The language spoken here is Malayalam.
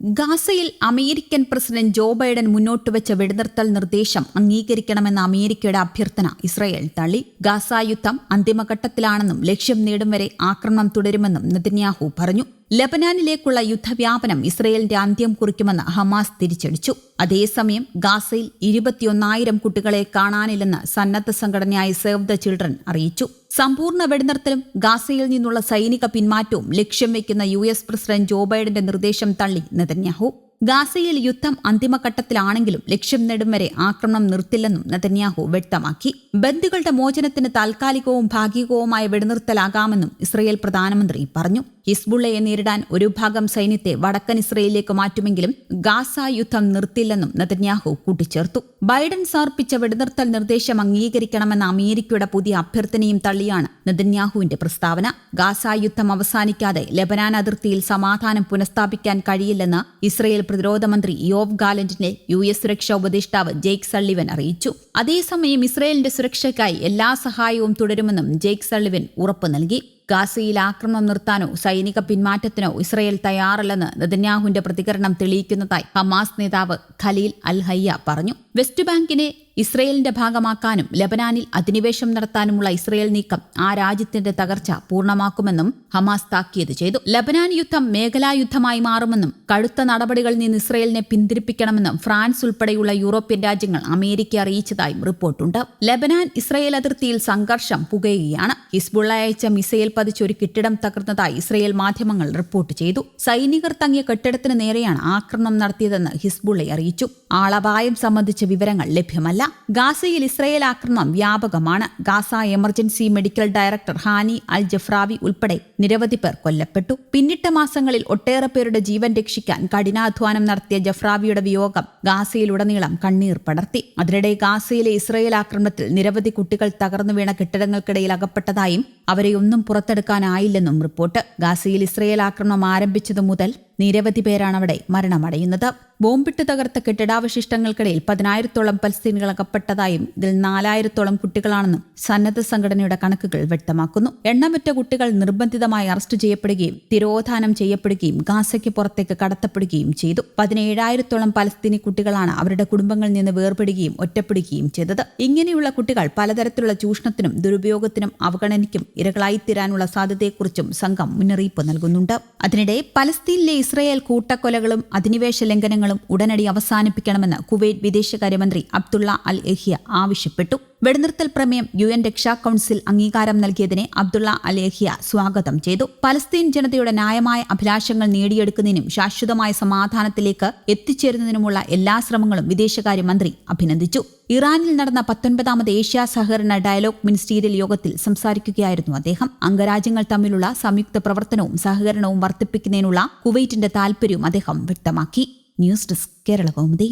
ഗാസയിൽ അമേരിക്കൻ പ്രസിഡന്റ് ജോ ബൈഡൻ മുന്നോട്ട് വെച്ച വെടിനിർത്തൽ നിർദ്ദേശം അംഗീകരിക്കണമെന്ന അമേരിക്കയുടെ അഭ്യർത്ഥന ഇസ്രയേൽ തള്ളി. ഗാസ യുദ്ധം അന്തിമഘട്ടത്തിലാണെന്നും ലക്ഷ്യം നേടും വരെ ആക്രമണം തുടരുമെന്നും നെതന്യാഹു പറഞ്ഞു. ലബനാനിലേക്കുള്ള യുദ്ധവ്യാപനം ഇസ്രയേലിന്റെ അന്ത്യം കുറിക്കുമെന്ന് ഹമാസ് തിരിച്ചടിച്ചു. അതേസമയം ഗാസയിൽ ഇരുപത്തിയൊന്നായിരം കുട്ടികളെ കാണാനില്ലെന്ന് സന്നദ്ധ സംഘടനയായ സേവ് ദ ചിൽഡ്രൻ അറിയിച്ചു. സമ്പൂർണ വെടിനിർത്തലും ഗാസയിൽ നിന്നുള്ള സൈനിക പിന്മാറ്റവും ലക്ഷ്യം വെക്കുന്ന യു എസ് പ്രസിഡന്റ് ജോ ബൈഡന്റെ നിർദ്ദേശം തള്ളി നെതന്യാഹു. ഗാസയിൽ യുദ്ധം അന്തിമഘട്ടത്തിലാണെങ്കിലും ലക്ഷ്യം നേടും വരെ ആക്രമണം നിർത്തില്ലെന്നും നെതന്യാഹു വ്യക്തമാക്കി. ബന്ധുക്കളുടെ മോചനത്തിന് താൽക്കാലികവും ഭാഗികവുമായ വെടിനിർത്തലാകാമെന്നും ഇസ്രയേൽ പ്രധാനമന്ത്രി പറഞ്ഞു. ഹിസ്ബുള്ളയെ നേരിടാൻ ഒരു ഭാഗം സൈന്യത്തെ വടക്കൻ ഇസ്രയേലിലേക്ക് മാറ്റുമെങ്കിലും ഗാസ യുദ്ധം നിർത്തില്ലെന്നും നെതന്യാഹു കൂട്ടിച്ചേർത്തു. ബൈഡൻ സമർപ്പിച്ച വെടിനിർത്തൽ നിർദ്ദേശം അംഗീകരിക്കണമെന്ന അമേരിക്കയുടെ പുതിയ അഭ്യർത്ഥനയും തള്ളിയാണ് നെതന്യാഹുവിന്റെ പ്രസ്താവന. ഗാസ യുദ്ധം അവസാനിക്കാതെ ലബനാൻ അതിർത്തിയിൽ സമാധാനം പുനഃസ്ഥാപിക്കാൻ കഴിയില്ലെന്ന് ഇസ്രയേൽ പ്രതിരോധ മന്ത്രി യോവ് ഗാലന്റിനെ യു എസ് സുരക്ഷാ ഉപദേഷ്ടാവ് ജെയ്ക് സള്ളിവൻ അറിയിച്ചു. അതേസമയം ഇസ്രയേലിന്റെ സുരക്ഷയ്ക്കായി എല്ലാ സഹായവും തുടരുമെന്നും ജെയ്ക് സള്ളിവൻ ഉറപ്പു നൽകി. ഗാസയിൽ ആക്രമണം നിർത്താനോ സൈനിക പിന്മാറ്റത്തിനോ ഇസ്രയേൽ തയ്യാറല്ലെന്ന് നെതന്യാഹുവിന്റെ പ്രതികരണം തെളിയിക്കുന്നതായി ഹമാസ് നേതാവ് ഖലീൽ അൽ ഹയ്യ പറഞ്ഞു. വെസ്റ്റ് ബാങ്കിനെ ഇസ്രയേലിന്റെ ഭാഗമാക്കാനും ലബനാനിൽ അധിനിവേശം നടത്താനുമുള്ള ഇസ്രയേൽ നീക്കം ആ രാജ്യത്തിന്റെ തകർച്ച പൂർണമാക്കുമെന്നും ഹമാസ് താക്കീത് ചെയ്തു. ലബനാൻ യുദ്ധം മേഖലാ യുദ്ധമായി മാറുമെന്നും കടുത്ത നടപടികളിൽ നിന്ന് ഇസ്രയേലിനെ പിന്തിരിപ്പിക്കണമെന്നും ഫ്രാൻസ് ഉൾപ്പെടെയുള്ള യൂറോപ്യൻ രാജ്യങ്ങൾ അമേരിക്ക അറിയിച്ചതായും റിപ്പോർട്ടുണ്ട്. ലബനാൻ ഇസ്രയേൽ അതിർത്തിയിൽ സംഘർഷം പുകയുകയാണ്. ഹിസ്ബുള്ള അയച്ച മിസൈൽ പതിച്ച് ഒരു കെട്ടിടം തകർന്നതായി ഇസ്രയേൽ മാധ്യമങ്ങൾ റിപ്പോർട്ട് ചെയ്തു. സൈനികർ തങ്ങിയ കെട്ടിടത്തിന് നേരെയാണ് ആക്രമണം നടത്തിയതെന്ന് ഹിസ്ബുള്ള അറിയിച്ചു. ആളപായം സംബന്ധിച്ച വിവരങ്ങൾ ലഭ്യമല്ല. ഗാസയിൽ ഇസ്രയേൽ ആക്രമണം വ്യാപകമാണ്. Gaza emergency medical director Hani Al Jafrawi ഉൾപ്പെടെ നിരവധി പേർ കൊല്ലപ്പെട്ടു. പിന്നിട്ട മാസങ്ങളിൽ ഒട്ടേറെ പേരുടെ ജീവൻ രക്ഷിക്കാൻ കഠിനാധ്വാനം നടത്തിയ ജഫ്രാവിയുടെ വിയോഗം ഗാസയിലുടനീളം കണ്ണീർ പടർത്തി. അതിനിടെ ഗാസയിലെ ഇസ്രയേൽ ആക്രമണത്തിൽ നിരവധി കുട്ടികൾ തകർന്നു വീണ കെട്ടിടങ്ങൾക്കിടയിൽ അകപ്പെട്ടതായും അവരെയൊന്നും പുറത്തെടുക്കാനായില്ലെന്നും റിപ്പോർട്ട്. ഗാസയിൽ ഇസ്രയേൽ ആക്രമണം ആരംഭിച്ചതു മുതൽ നിരവധി പേരാണ് അവിടെ മരണമടയുന്നത്. ബോംബിട്ട് തകർത്ത കെട്ടിടാവശിഷ്ടങ്ങൾക്കിടയിൽ പതിനായിരത്തോളം പലസ്തീനുകൾ അകപ്പെട്ടതായും ഇതിൽ നാലായിരത്തോളം കുട്ടികളാണെന്നും സന്നദ്ധ സംഘടനയുടെ കണക്കുകൾ വ്യക്തമാക്കുന്നു. എണ്ണമറ്റ കുട്ടികൾ നിർബന്ധിതമായി അറസ്റ്റ് ചെയ്യപ്പെടുകയും തിരോധാനം ചെയ്യപ്പെടുകയും ഗാസയ്ക്ക് പുറത്തേക്ക് കടത്തപ്പെടുകയും ചെയ്തു. പതിനേഴായിരത്തോളം പലസ്തീനി കുട്ടികളാണ് അവരുടെ കുടുംബങ്ങളിൽ നിന്ന് വേർപെടുകയും ഒറ്റപ്പെടുകയും ചെയ്തത്. ഇങ്ങനെയുള്ള കുട്ടികൾ പലതരത്തിലുള്ള ചൂഷണത്തിനും ദുരുപയോഗത്തിനും അവഗണനയ്ക്കും ഇരകളായിത്തീരാനുള്ള സാധ്യതയെക്കുറിച്ചും സംഘം മുന്നറിയിപ്പ് നൽകുന്നുണ്ട്. അതിനിടെ പലസ്തീനിലെ ഇസ്രയേൽ കൂട്ടക്കൊലകളും അധിനിവേശ ലംഘനങ്ങളും ഉടനടി അവസാനിപ്പിക്കണമെന്ന് കുവൈറ്റ് വിദേശകാര്യമന്ത്രി അബ്ദുള്ള അൽ എഹിയ ആവശ്യപ്പെട്ടു. വെടിനിർത്തൽ പ്രമേയം യു എൻ രക്ഷാ കൌൺസിൽ അംഗീകാരം നൽകിയതിനെ അബ്ദുള്ള അലേഹിയ സ്വാഗതം ചെയ്തു. പലസ്തീൻ ജനതയുടെ ന്യായമായ അഭിലാഷങ്ങൾ നേടിയെടുക്കുന്നതിനും ശാശ്വതമായ സമാധാനത്തിലേക്ക് എത്തിച്ചേരുന്നതിനുമുള്ള എല്ലാ ശ്രമങ്ങളും വിദേശകാര്യമന്ത്രി അഭിനന്ദിച്ചു. ഇറാനിൽ നടന്ന പത്തൊൻപതാമത് ഏഷ്യ സഹകരണ ഡയലോഗ് മിനിസ്റ്റീരിയൽ യോഗത്തിൽ സംസാരിക്കുകയായിരുന്നു അദ്ദേഹം. അംഗരാജ്യങ്ങൾ തമ്മിലുള്ള സംയുക്ത പ്രവർത്തനവും സഹകരണവും വർദ്ധിപ്പിക്കുന്നതിനുള്ള കുവൈറ്റിന്റെ താൽപര്യവും അദ്ദേഹം വ്യക്തമാക്കി. News desk Kerala Kaumudi.